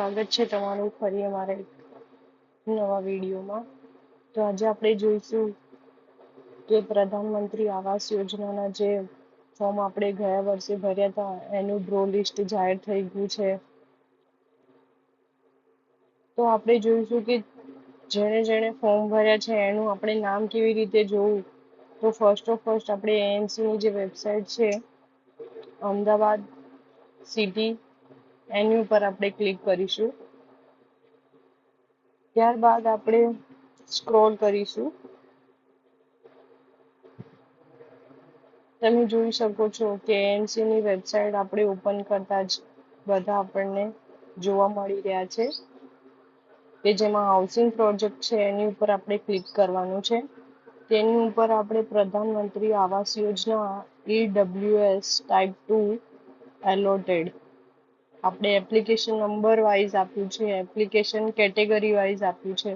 સ્વાગત છે તમારું ફરી અમારા નવા વિડીયોમાં. તો આજે આપણે જોઈશું કે પ્રધાનમંત્રી આવાસ યોજનાના જે ફોર્મ આપણે ગયા વર્ષે ભર્યા હતા, એનું ડ્રો લિસ્ટ જાહેર થઈ ગયું છે. તો આપણે જોઈશું કે જેણે જેણે ફોર્મ ભર્યા છે, એનું આપણે નામ કેવી રીતે જોવું? તો ફર્સ્ટ ઓફ ફર્સ્ટ આપણે એએનસીની જે વેબસાઇટ છે, અમદાવાદ સિટી એની ઉપર આપણે ક્લિક કરીશું. ત્યારબાદ આપણે સ્ક્રોલ કરીશું. તમે જોઈ શકો છો કે એએનસી ની વેબસાઇટ આપણે ઓપન કરતા જ બધા આપણને જોવા મળી રહ્યા છે. કે જેમાં હાઉસિંગ પ્રોજેક્ટ છે, એની ઉપર આપણે ક્લિક કરવાનું છે. તેની ઉપર આપણે પ્રધાનમંત્રી આવાસ યોજના ઈડબ્લ્યુએસ ટાઈપ ટુ એલોટેડ આપણે એપ્લિકેશન નંબર વાઇઝ આપ્યું છે એપ્લિકેશન કેટેગરી વાઇઝ આપ્યું છે,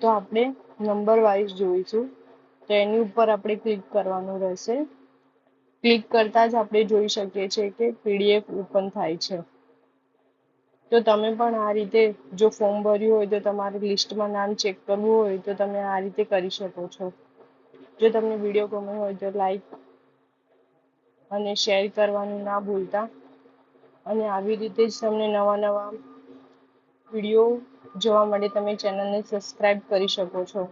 તો આપણે નંબર વાઇઝ જોઈશું. તો એની ઉપર આપણે ક્લિક કરવાનું રહેશે. ક્લિક કરતા જ આપણે જોઈ શકીએ છીએ કે પીડીએફ ઓપન થાય છે. તો તમે પણ આ રીતે જો ફોર્મ ભર્યું હોય તો તમારે લિસ્ટમાં નામ ચેક કરવું હોય તો તમે આ રીતે કરી શકો છો. જો તમને વીડિયો ગમ્યો હોય તો લાઈક અને શેર કરવાનું ના ભૂલતા. અને આવી રીતે જ તમને નવા નવા વીડિયો જોવા માટે તમે ચેનલને સબસ્ક્રાઇબ કરી શકો છો.